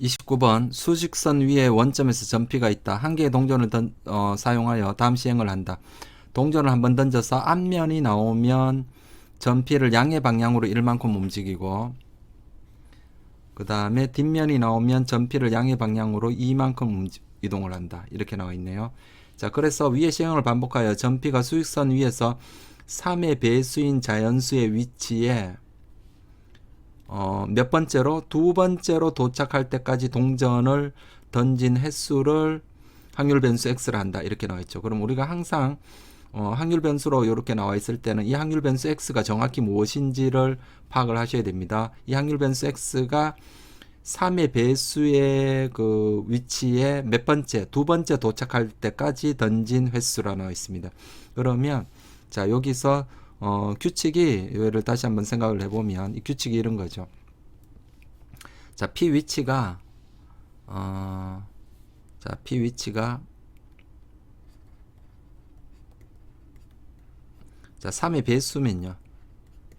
29번 수직선 위에 원점에서 점피가 있다. 한 개의 동전을 던, 어, 사용하여 다음 시행을 한다. 동전을 한번 던져서 앞면이 나오면 점피를 양의 방향으로 일만큼 움직이고 그 다음에 뒷면이 나오면 점피를 양의 방향으로 이만큼 움직, 이동을 한다. 이렇게 나와 있네요. 자, 그래서 위의 시행을 반복하여 점피가 수직선 위에서 3의 배수인 자연수의 위치에 어, 몇 번째로 두 번째로 도착할 때까지 동전을 던진 횟수를 확률 변수 x를 한다 이렇게 나와 있죠. 그럼 우리가 항상 어, 확률 변수로 이렇게 나와 있을 때는 이 확률 변수 x가 정확히 무엇인지를 파악을 하셔야 됩니다. 이 확률 변수 x가 3의 배수의 그 위치에 몇 번째, 두 번째 도착할 때까지 던진 횟수라 나와 있습니다. 그러면 자 여기서 어, 규칙이 이거를 다시 한번 생각을 해보면 이 규칙이 이런 거죠. 자, P 위치가 어, 자, P 위치가 자, 3의 배수면요.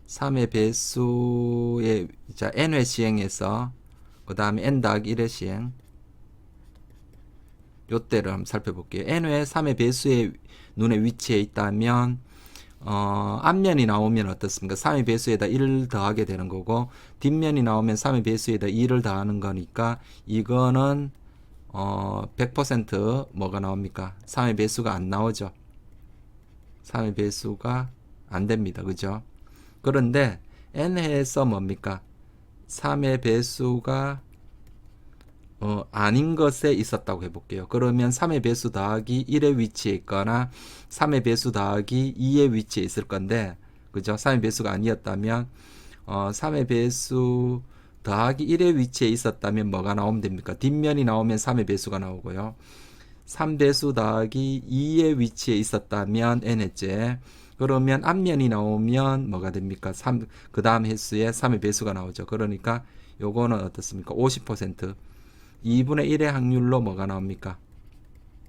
3의 배수의 자, n회 시행에서 그 다음에 n 더하기 1회 시행 요때를 한번 살펴볼게요. n회 3의 배수의 눈의 위치에 있다면 어, 앞면이 나오면 어떻습니까? 3의 배수에다 1을 더하게 되는 거고 뒷면이 나오면 3의 배수에다 2를 더하는 거니까 이거는 어, 100% 뭐가 나옵니까? 3의 배수가 안 나오죠. 3의 배수가 안 됩니다. 그죠? 그런데 n해에서 뭡니까? 3의 배수가 어, 아닌 것에 있었다고 해볼게요. 그러면 3의 배수 더하기 1의 위치에 있거나 3의 배수 더하기 2의 위치에 있을 건데, 그죠? 3의 배수가 아니었다면, 어, 3의 배수 더하기 1의 위치에 있었다면 뭐가 나오면 됩니까? 뒷면이 나오면 3의 배수가 나오고요. 3배수 더하기 2의 위치에 있었다면 n했제. 그러면 앞면이 나오면 뭐가 됩니까? 3, 그 다음 횟수에 3의 배수가 나오죠. 그러니까 요거는 어떻습니까? 50% 2분의 1의 확률로 뭐가 나옵니까?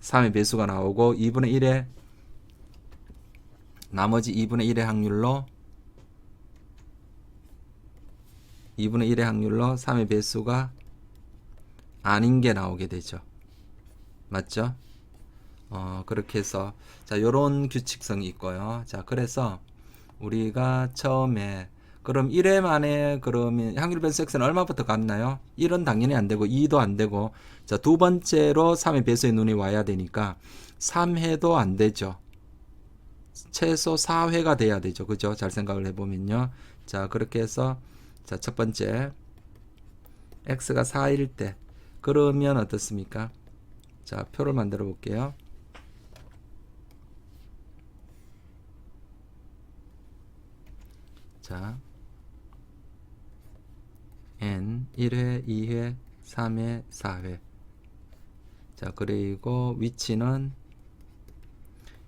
3의 배수가 나오고 2분의 1의 나머지 2분의 1의 확률로 2분의 1의 확률로 3의 배수가 아닌 게 나오게 되죠. 맞죠? 어, 그렇게 해서 자, 요런 규칙성이 있고요. 자, 그래서 우리가 처음에 그럼 1회 만에 그러면 확률 변수 x는 얼마부터 갔나요? 1은 당연히 안 되고 2도 안 되고 자, 두 번째로 3의 배수의 눈이 와야 되니까 3회도 안 되죠. 최소 4회가 돼야 되죠. 그죠? 잘 생각을 해 보면요. 자, 그렇게 해서 자, 첫 번째 x가 4일 때 그러면 어떻습니까? 자, 표를 만들어 볼게요. 자, n 1회, 2회, 3회, 4회. 자, 그리고 위치는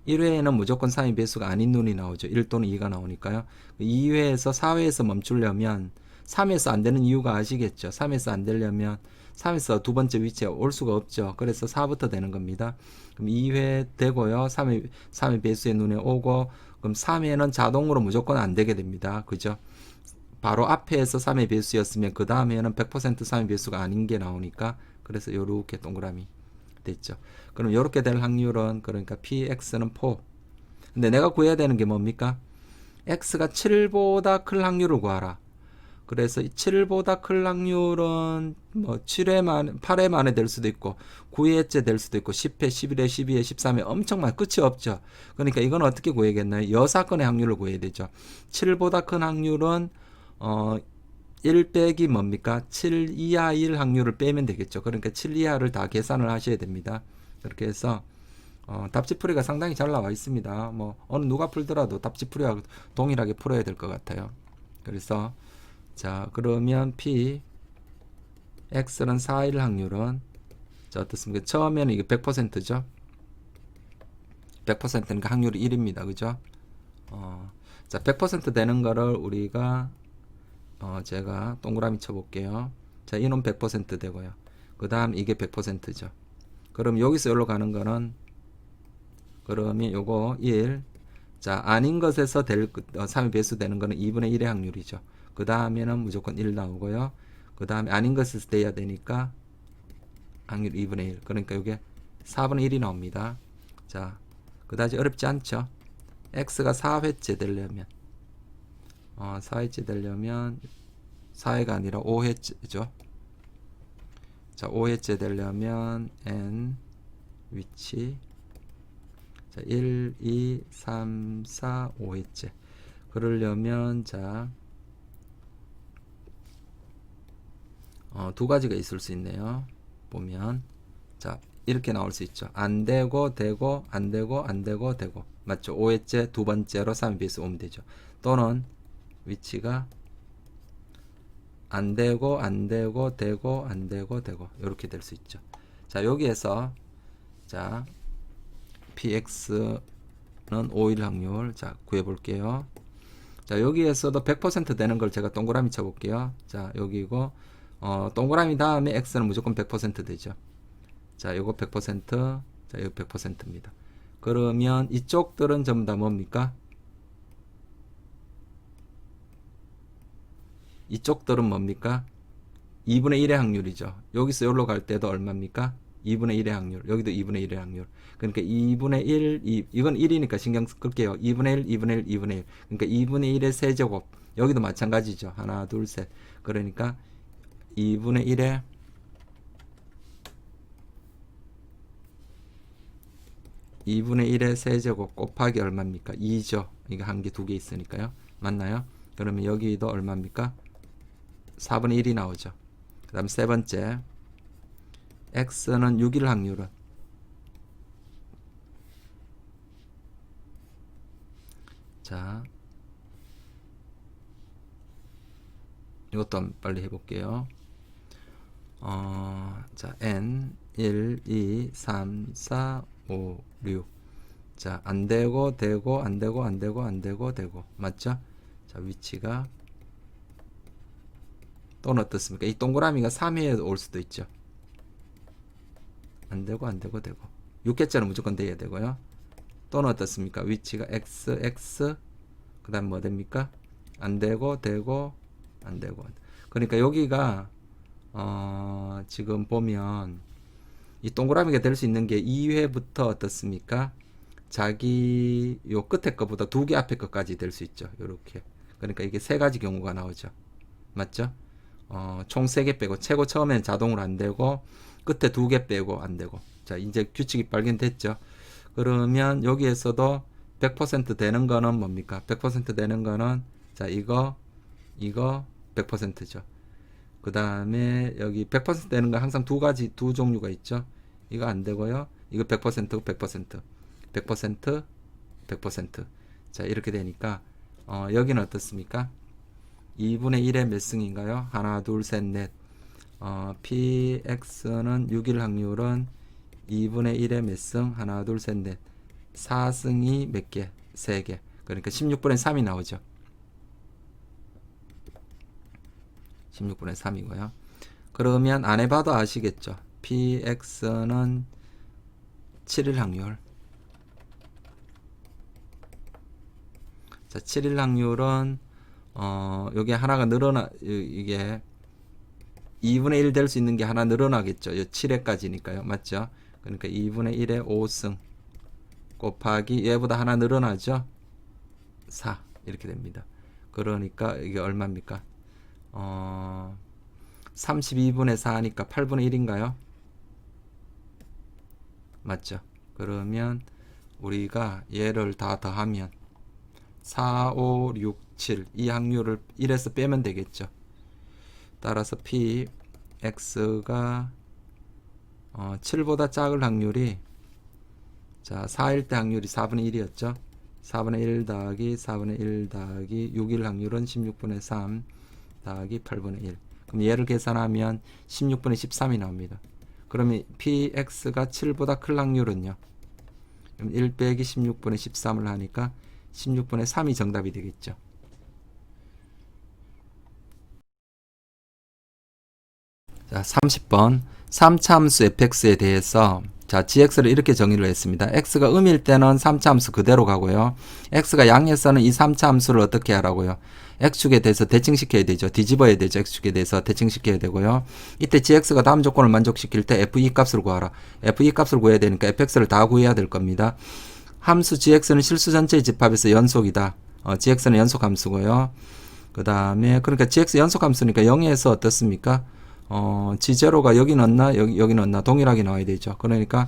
1회에는 무조건 3의 배수가 아닌 눈이 나오죠. 1 또는 2가 나오니까요. 2회에서 4회에서 멈추려면 3에서 안 되는 이유가 아시겠죠. 3에서 안 되려면 3에서 두 번째 위치에 올 수가 없죠. 그래서 4부터 되는 겁니다. 그럼 2회 되고요. 3의, 3의 배수의 눈에 오고 그럼 3회는 자동으로 무조건 안 되게 됩니다. 그죠? 바로 앞에서 3의 배수였으면 그 다음에는 100% 3의 배수가 아닌 게 나오니까 그래서 요렇게 동그라미 됐죠. 그럼 요렇게 될 확률은 그러니까 px는 4. 근데 내가 구해야 되는 게 뭡니까? x가 7보다 클 확률을 구하라. 그래서 7보다 클 확률은 뭐 7회 만 8회 만에 될 수도 있고 9회째 될 수도 있고 10회, 11회, 12회, 13회 엄청 많 끝이 없죠. 그러니까 이건 어떻게 구해야겠나요? 여사건의 확률을 구해야 되죠. 7보다 큰 확률은 어, 1 빼기 뭡니까? 7 이하일 확률을 빼면 되겠죠. 그러니까 7 이하를 다 계산을 하셔야 됩니다. 그렇게 해서 어, 답지풀이가 상당히 잘 나와 있습니다. 뭐 어느 누가 풀더라도 답지풀이와 동일하게 풀어야 될 것 같아요. 그래서 자 그러면 p x는 4일 확률은 자 어떻습니까? 처음에는 이게 100%죠. 100%니까 확률이 1입니다. 그죠? 어, 자, 100% 되는 거를 우리가 어, 제가 동그라미 쳐볼게요. 자, 이놈 100% 되고요. 그 다음 이게 100%죠. 그럼 여기서 여기로 가는 거는 그러면 요거 1. 자, 아닌 것에서 될, 어, 3이 배수 되는 거는 2분의 1의 확률이죠. 그 다음에는 무조건 1 나오고요. 그 다음에 아닌 것에서 돼야 되니까 확률 2분의 1. 그러니까 이게 4분의 1이 나옵니다. 자, 그다지 어렵지 않죠? x가 4회째 되려면 어, 4회째 되려면 4회가 아니라 5회째죠. 자, 5회째 되려면 n 위치 자, 1, 2, 3, 4, 5회째. 그러려면 자, 어, 두 가지가 있을 수 있네요. 보면 자, 이렇게 나올 수 있죠. 안 되고 되고 안 되고 안 되고 되고. 맞죠? 5회째 두 번째로 3 비스 오면 되죠. 또는 위치가 안 되고 안 되고 되고 안 되고 되고 이렇게 될 수 있죠. 자, 여기에서 자, px는 5일 확률 자, 구해 볼게요. 자, 여기에서도 100% 되는 걸 제가 동그라미 쳐 볼게요. 자, 여기고 어, 동그라미 다음에 x는 무조건 100% 되죠. 자, 요거 100%, 자, 이거 100%입니다. 그러면 이쪽들은 전부 다 뭡니까? 이쪽들은 뭡니까? 2분의 1의 확률이죠. 여기서 여기로 갈 때도 얼마입니까? 2분의 1의 확률. 여기도 2분의 1의 확률. 그러니까 2분의 1, 2, 이건 1이니까 신경 끌게요. 2분의 1, 2분의 1, 2분의 1. 그러니까 2분의 1의 세제곱. 여기도 마찬가지죠. 하나, 둘, 셋. 그러니까 2분의 1의 2분의 1의 세제곱 곱하기 얼마입니까? 2죠. 이게 한 개, 두 개 있으니까요. 맞나요? 그러면 여기도 얼마입니까? 4분의 1이 나오죠. 그 다음 세 번째. x는 6일 확률은 자 이것도 빨리 해볼게요. 어, 자, n 1, 2, 3, 4, 5, 6. 자, 안 되고 되고 안 되고 안 되고 안 되고 되고. 맞죠? 자, 위치가 또는 어떻습니까? 이 동그라미가 3회에 올 수도 있죠. 안 되고 안 되고 되고. 6회째는 무조건 돼야 되고요. 또는 어떻습니까? 위치가 x x 그다음 뭐 됩니까? 안 되고 되고 안 되고. 그러니까 여기가 어, 지금 보면 이 동그라미가 될 수 있는 게 2회부터 어떻습니까? 자기 요 끝에 거보다 두 개 앞에 것까지 될 수 있죠. 요렇게. 그러니까 이게 세 가지 경우가 나오죠. 맞죠? 어, 총 세 개 빼고 최고 처음에는 자동으로 안 되고 끝에 두 개 빼고 안 되고. 자, 이제 규칙이 발견됐죠. 그러면 여기에서도 100% 되는 거는 뭡니까? 100% 되는 거는 자, 이거 이거 100%죠. 그 다음에 여기 100% 되는 거 항상 두 가지 두 종류가 있죠. 이거 안 되고요. 이거 100% 100% 100% 100% 자, 이렇게 되니까 어, 여기는 어떻습니까? 2분의 1의 몇 승인가요? 하나, 둘, 셋, 넷. 어, px는 6일 확률은 2분의 1의 몇 승? 하나, 둘, 셋, 넷. 4승이 몇 개? 3개. 그러니까 16분의 3이 나오죠. 16분의 3이고요. 그러면 안 해봐도 아시겠죠? px는 7일 확률. 자, 7일 확률은 어, 여기 하나가 늘어나 이게 2분의 1 될 수 있는 게 하나 늘어나겠죠. 7회까지니까요. 맞죠? 그러니까 2분의 1의 5승 곱하기 얘보다 하나 늘어나죠. 4 이렇게 됩니다. 그러니까 이게 얼마입니까? 어, 32분의 4니까 8분의 1인가요? 맞죠? 그러면 우리가 얘를 다 더하면 4, 5, 6, 7이 확률을 1에서 빼면 되겠죠. 따라서 p x가 어, 7보다 작을 확률이 자 4일 때 확률이 4분의 1이었죠. 4분의 1 더하기 4분의 1 더하기 6일 확률은 16분의 3 더하기 8분의 1. 그럼 얘를 계산하면 16분의 13이 나옵니다. 그러면 px가 7보다 클 확률은요. 그럼 1 빼기 16분의 13을 하니까 16분의 3이 정답이 되겠죠. 자, 30번 3차 함수 fx에 대해서 자, gx를 이렇게 정의를 했습니다. x가 음일 때는 3차 함수 그대로 가고요. x가 양에서는 이 3차 함수를 어떻게 하라고요? x축에 대해서 대칭시켜야 되죠. 뒤집어야 되죠. x축에 대해서 대칭시켜야 되고요. 이때 gx가 다음 조건을 만족시킬 때 f2 값을 구하라. f2 값을 구해야 되니까 fx를 다 구해야 될 겁니다. 함수 gx는 실수 전체의 집합에서 연속이다. 어, gx는 연속 함수고요. 그 다음에 그러니까 gx 연속 함수니까 0에서 어떻습니까? 어, g0가 여기 넣나 여기 여기 넣나 동일하게 나와야 되죠. 그러니까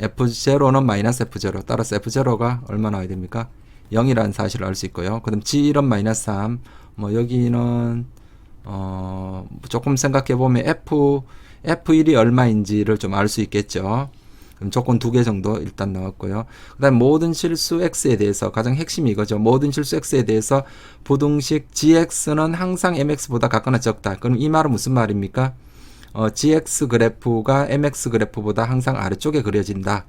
f0는 마이너스 f0 따라서 f0가 얼마 나와야 됩니까? 0이라는 사실을 알 수 있고요. 그다음 g1은 마이너스 3. 뭐 여기는 어 조금 생각해 보면 f f1이 얼마인지를 좀 알 수 있겠죠. 그럼 조건 두 개 정도 일단 넣었고요. 그다음 모든 실수 x에 대해서 가장 핵심이 이거죠. 모든 실수 x에 대해서 부등식 gx는 항상 mx보다 같거나 적다. 그럼 이 말은 무슨 말입니까? 어, gx 그래프가 mx 그래프보다 항상 아래쪽에 그려진다.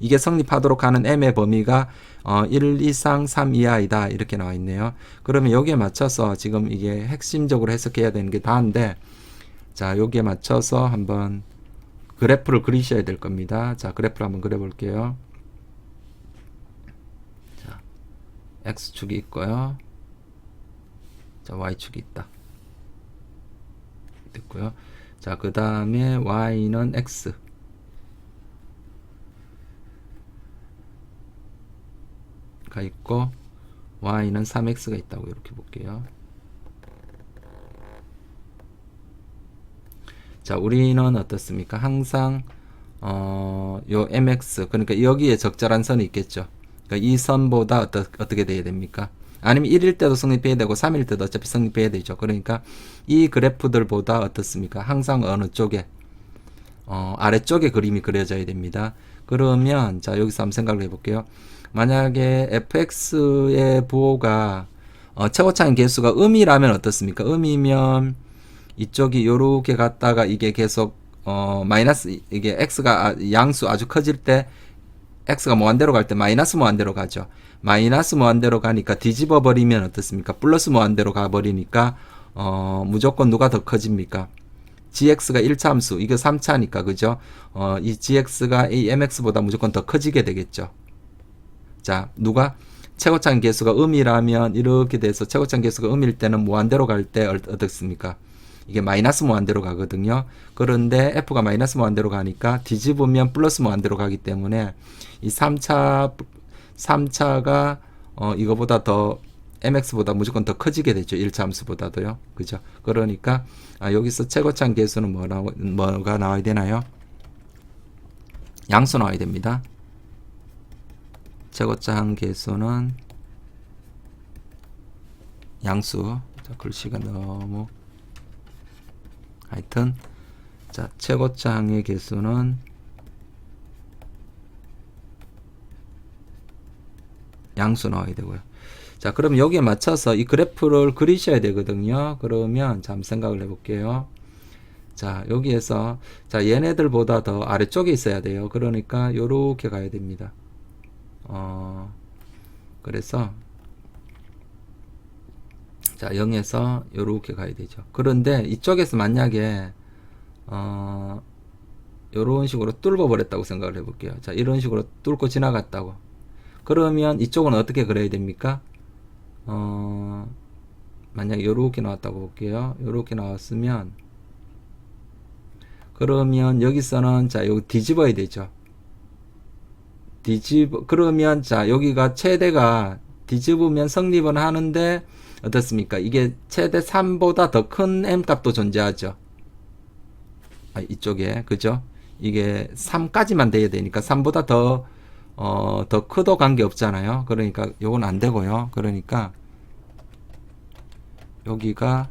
이게 성립하도록 하는 m의 범위가 어, 1 이상 3 이하이다 이렇게 나와 있네요. 그러면 여기에 맞춰서 지금 이게 핵심적으로 해석해야 되는 게 다인데 자 여기에 맞춰서 한번 그래프를 그리셔야 될 겁니다. 자, 그래프를 한번 그려볼게요. 자, x축이 있고요. 자, y축이 있다. 됐고요. 자, 그 다음에 y는 x. 가 있고 y는 3x가 있다고 이렇게 볼게요. 자, 우리는 어떻습니까? 항상 어, 요 mx 그러니까 여기에 적절한 선이 있겠죠. 그러니까 이 선보다 어떠, 어떻게 돼야 됩니까? 아니면 1일 때도 성립해야 되고 3일 때도 어차피 성립해야 되죠. 그러니까 이 그래프들보다 어떻습니까? 항상 어느 쪽에 어, 아래쪽에 그림이 그려져야 됩니다. 그러면 자 여기서 한번 생각을 해볼게요. 만약에 fx의 부호가 어, 최고차인 개수가 음이라면 어떻습니까? 음이면 이쪽이 요렇게 갔다가 이게 계속 어 마이너스 이게 x가 아- 양수 아주 커질 때 x가 무한대로 갈 때 마이너스 무한대로 가죠. 마이너스 무한대로 가니까 뒤집어 버리면 어떻습니까? 플러스 무한대로 가 버리니까 어 무조건 누가 더 커집니까? gx가 1차 함수, 이거 3차니까 그죠? 어 이 gx가 이 mx보다 무조건 더 커지게 되겠죠. 자, 누가 최고차인 개수가 음이라면 이렇게 돼서 최고차인 개수가 음일 때는 무한대로 갈 때 어떻습니까? 이게 마이너스 무한대로 가거든요. 그런데 f가 마이너스 무한대로 가니까 뒤집으면 플러스 무한대로 가기 때문에 이 3차 3차가 어 이거보다 더 mx보다 무조건 더 커지게 되죠. 1차 함수보다도요. 그죠? 그러니까 아, 여기서 최고차인 개수는 뭐 나오, 뭐가 나와야 되나요? 양수 나와야 됩니다. 최고차한 개수는 양수. 자, 글씨가 너무 하여튼 자 최고차항의 개수는 양수 나와야 되고요. 자 그럼 여기에 맞춰서 이 그래프를 그리셔야 되거든요. 그러면 잠 생각을 해볼게요. 자 여기에서 자 얘네들보다 더 아래쪽에 있어야 돼요. 그러니까 요렇게 가야 됩니다. 어 그래서 자 0에서 요렇게 가야 되죠. 그런데 이쪽에서 만약에 어 요런 식으로 뚫어 버렸다고 생각을 해 볼게요. 자 이런 식으로 뚫고 지나갔다고. 그러면 이쪽은 어떻게 그려야 됩니까? 어 만약에 요렇게 나왔다고 볼게요. 요렇게 나왔으면 그러면 여기서는 자 여기 뒤집어야 되죠. 뒤집어 그러면 자 여기가 최대가 뒤집으면 성립은 하는데 어떻습니까? 이게 최대 3보다 더 큰 m 값도 존재하죠. 아, 이쪽에 그죠? 이게 3까지만 돼야 되니까 3보다 더 어, 더 크도 관계 없잖아요. 그러니까 요건 안 되고요. 그러니까 여기가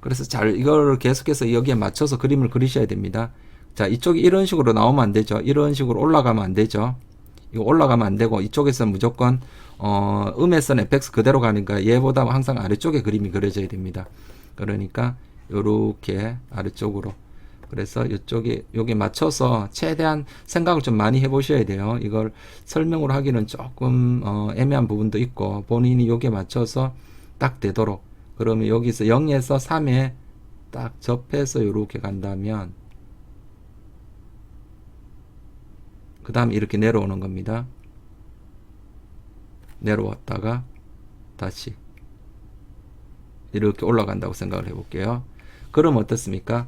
그래서 잘 이거를 계속해서 여기에 맞춰서 그림을 그리셔야 됩니다. 자, 이쪽이 이런 식으로 나오면 안 되죠. 이런 식으로 올라가면 안 되죠. 이거 올라가면 안 되고 이쪽에서 무조건 어, 음에서는 fx 그대로 가니까 얘보다 항상 아래쪽에 그림이 그려져야 됩니다. 그러니까 요렇게 아래쪽으로 그래서 이쪽에 여기 맞춰서 최대한 생각을 좀 많이 해보셔야 돼요. 이걸 설명으로 하기는 조금 어, 애매한 부분도 있고 본인이 여기에 맞춰서 딱 되도록 그러면 여기서 0에서 3에 딱 접해서 이렇게 간다면 그 다음에 이렇게 내려오는 겁니다. 내려왔다가 다시 이렇게 올라간다고 생각을 해볼게요. 그럼 어떻습니까?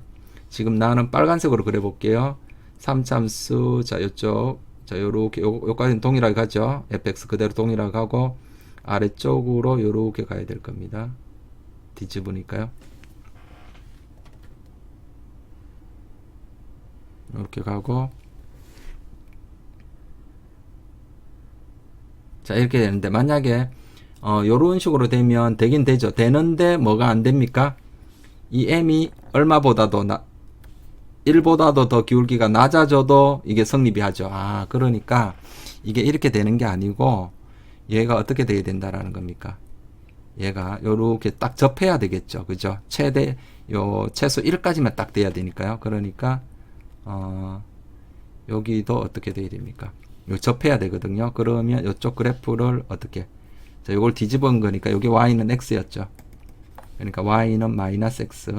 지금 나는 빨간색으로 그려볼게요. 3참수 자 요쪽 자 요렇게 요, 요까지는 동일하게 가죠. fx 그대로 동일하게 가고 아래쪽으로 요렇게 가야 될 겁니다. 뒤집으니까요. 이렇게 가고 자 이렇게 되는데 만약에 어 요런 식으로 되면 되긴 되죠. 되는데 뭐가 안 됩니까? 이 m이 얼마보다도 나 1보다도 더 기울기가 낮아져도 이게 성립이 하죠. 아 그러니까 이게 이렇게 되는 게 아니고 얘가 어떻게 돼야 된다라는 겁니까? 얘가 요렇게 딱 접해야 되겠죠. 그죠? 최대 요 최소 1까지만 딱 돼야 되니까요. 그러니까 어 여기도 어떻게 돼야 됩니까? 요 접해야 되거든요. 그러면 이쪽 그래프를 어떻게 자, 요걸 뒤집은 거니까 여기 y는 x였죠. 그러니까 y는 마이너스 x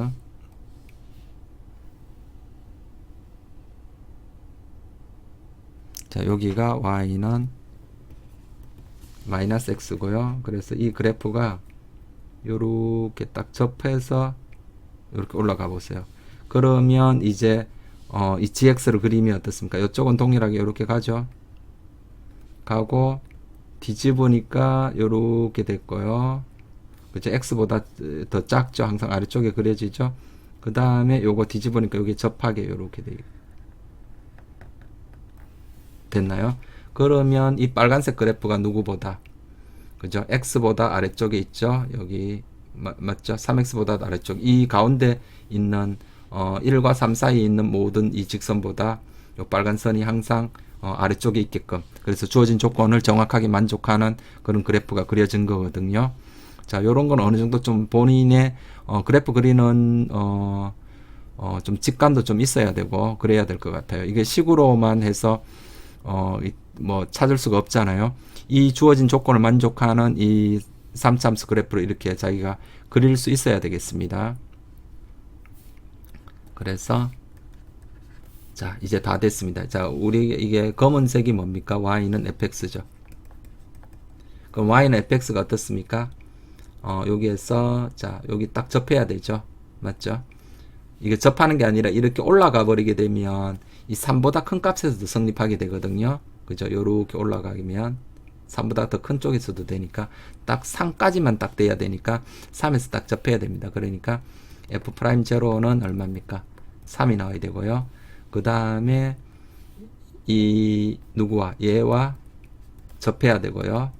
자, 여기가 y는 마이너스 x고요. 그래서 이 그래프가 요렇게 딱 접해서 이렇게 올라가 보세요. 그러면 이제 어, 이 gx를 그리면 어떻습니까? 이쪽은 동일하게 이렇게 가죠. 가고 뒤집으니까 요렇게 됐고요. 그죠? x보다 더 작죠. 항상 아래쪽에 그려지죠. 그 다음에 요거 뒤집으니까 여기 접하게 요렇게 돼 됐나요? 그러면 이 빨간색 그래프가 누구보다 그죠? x보다 아래쪽에 있죠. 여기 마, 맞죠? 3x보다 아래쪽 이 가운데 있는 어, 1과 3 사이에 있는 모든 이 직선보다 요 빨간 선이 항상 어, 아래쪽에 있게끔 그래서 주어진 조건을 정확하게 만족하는 그런 그래프가 그려진 거거든요. 자, 요런 건 어느 정도 좀 본인의 어, 그래프 그리는 어, 어, 좀 직감도 좀 있어야 되고 그래야 될 것 같아요. 이게 식으로만 해서 어, 이, 뭐 찾을 수가 없잖아요. 이 주어진 조건을 만족하는 이 3참수 그래프를 이렇게 자기가 그릴 수 있어야 되겠습니다. 그래서 자, 이제 다 됐습니다. 자, 우리 이게 검은색이 뭡니까? y는 fx죠. 그럼 y는 fx가 어떻습니까? 어, 여기에서 자, 여기 딱 접해야 되죠. 맞죠? 이게 접하는 게 아니라 이렇게 올라가 버리게 되면 이 3보다 큰 값에서도 성립하게 되거든요. 그죠? 요렇게 올라가면 3보다 더 큰 쪽에서도 되니까 딱 3까지만 딱 돼야 되니까 3에서 딱 접해야 됩니다. 그러니까 f'0는 얼마입니까? 3이 나와야 되고요. 그 다음에 이 누구와 얘와 접해야 되고요.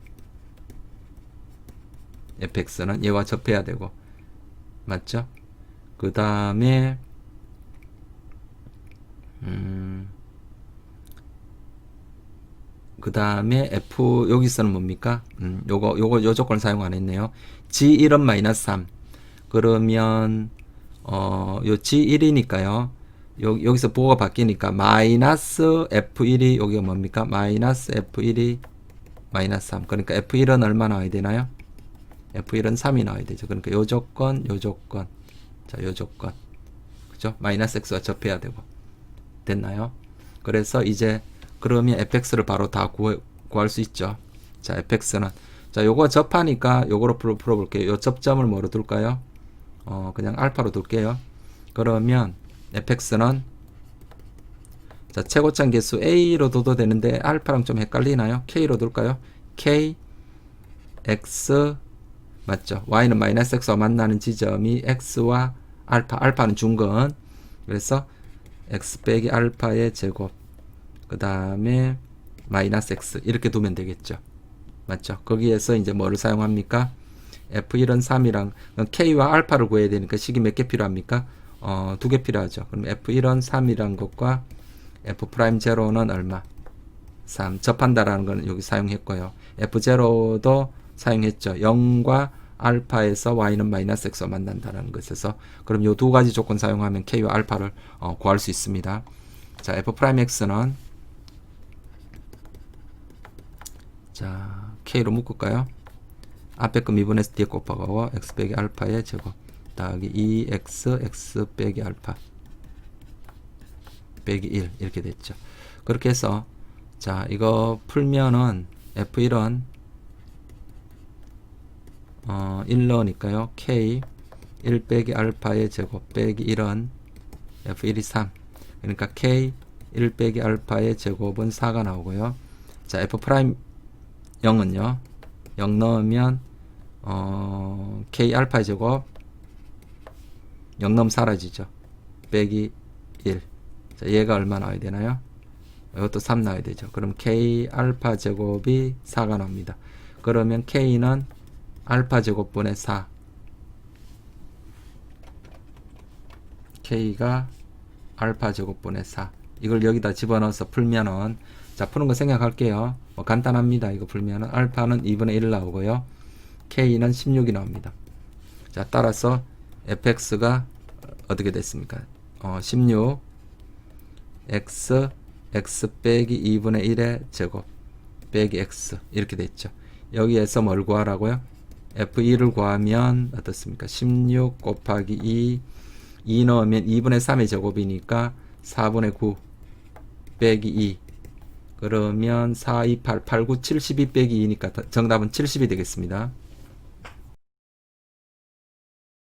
fx는 얘와 접해야 되고 맞죠? 그 다음에 음, 그 다음에 f 여기서는 뭡니까? 음, 요거 요거 요 조건 사용 안 했네요. g1은 마이너스 3 그러면 어, 요 g1이니까요. 여, 여기서 보호가 바뀌니까 마이너스 F1이 여기가 뭡니까? 마이너스 F1이 마이너스 3 그러니까 F1은 얼마 나와야 되나요? F1은 3이 나와야 되죠. 그러니까 요 조건, 요 조건 자, 요 조건 그죠? 마이너스 X와 접해야 되고 됐나요? 그래서 이제 그러면 fx를 바로 다 구해, 구할 수 있죠. 자, fx는 자, 요거 접하니까 요거로 풀어, 풀어볼게요. 요 접점을 뭐로 둘까요? 어, 그냥 알파로 둘게요. 그러면 fx는 자 최고점 개수 a로 둬도 되는데 알파랑 좀 헷갈리나요? k로 둘까요? k x 맞죠? y는 마이너스 x와 만나는 지점이 x와 알파 알파는 중근 그래서 x 빼기 알파의 제곱 그 다음에 마이너스 x 이렇게 두면 되겠죠 맞죠? 거기에서 이제 뭐를 사용합니까? f1은 3이랑 k와 알파를 구해야 되니까 식이 몇 개 필요합니까? 어, 두 개 필요하죠. 그럼 F1은 3이란 것과 F'0는 얼마? 3. 접한다라는 거는 여기 사용했고요. F0도 사용했죠. 0과 알파에서 y는 마이너스 x와 만난다는 것에서 그럼 요 두 가지 조건 사용하면 k와 알파를 어, 구할 수 있습니다. 자, f'x는 자, k로 묶을까요? 앞에 거 미분해서 뒤에 곱하고 x 빼기 알파의 제곱 더하기 2x x 빼기 알파 빼기 1 이렇게 됐죠. 그렇게 해서 자, 이거 풀면은 F1은 어, 1 넣으니까요. K 1 빼기 알파의 제곱 빼기 1은 F1이 3. 그러니까 K 1 빼기 알파의 제곱은 4가 나오고요. 자, F 프라임 0은요. 0 넣으면 어, K 알파 제곱 0 넣으면 사라지죠. 빼기 1. 자, 얘가 얼마 나와야 되나요? 이것도 3 나와야 되죠. 그럼 K 알파 제곱이 4가 나옵니다. 그러면 K는 알파 제곱분의 4. K가 알파 제곱분의 4. 이걸 여기다 집어넣어서 풀면은 자 푸는 거 생각할게요. 뭐 간단합니다. 이거 풀면은 알파는 2분의 1 나오고요. K는 16이 나옵니다. 자 따라서 fx가 어떻게 됐습니까? 어, 16 x x 빼기 2분의 1의 제곱 빼기 x 이렇게 됐죠. 여기에서 뭘 구하라고요? f2를 구하면 어떻습니까? 16 곱하기 2 2 넣으면 2분의 3의 제곱이니까 4분의 9 빼기 2 그러면 4, 2, 8, 8, 9, 72 빼기 2니까 정답은 70이 되겠습니다.